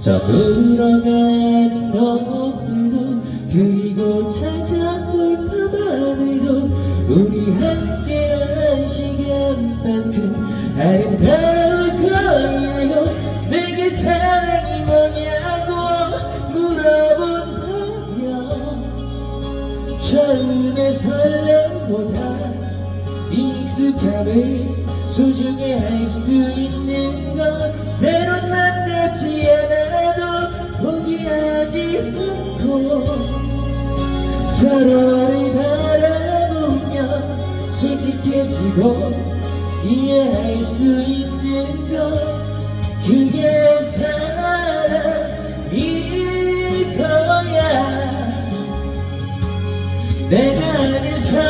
저물어 가는 너무도 그리고 찾아올 밤하늘도 우리 함께한 시간만큼 아름다울 거예요 내게 사랑이 뭐냐고 물어본다면 처음에 설렘보다 익숙함을 소중히 할 수 있는 것. 때론 만나지 않아도 포기하지 않고 서로를 바라보며 솔직해지고 이해할 수 있는 것 그게 사랑일 거야. 내가 아는 사랑인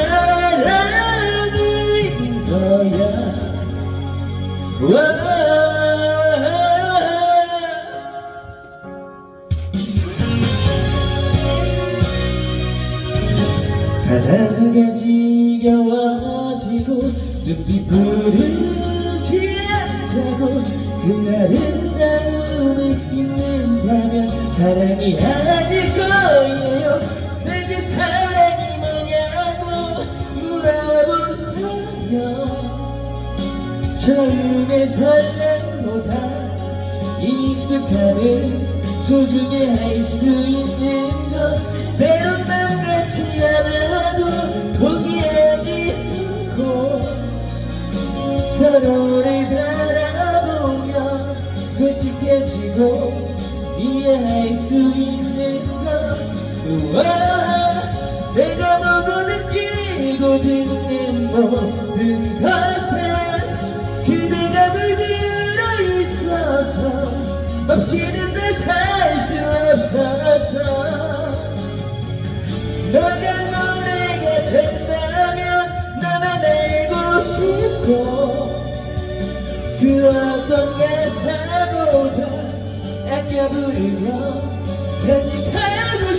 거야 와 하나가 지겨워지고 숲이 부르지 않다고 그 아름다움을 잊는다면 사랑이 아닐 거예요. 내게 사랑이 뭐냐고 물어본다면 처음의 설렘보다 익숙함을 소중히 할 수 있는 것. 때론 맘 같지 않아도 포기하지 않고 서로를 바라보며 솔직해지고 이해할 수 있는 것 우와, 내가 보고 느끼고 듣는 모든 것은 그대가 물들어 있어서 없이는 내 살 수 없어서 어떤 게 새보다 애껴 부리며 간직하고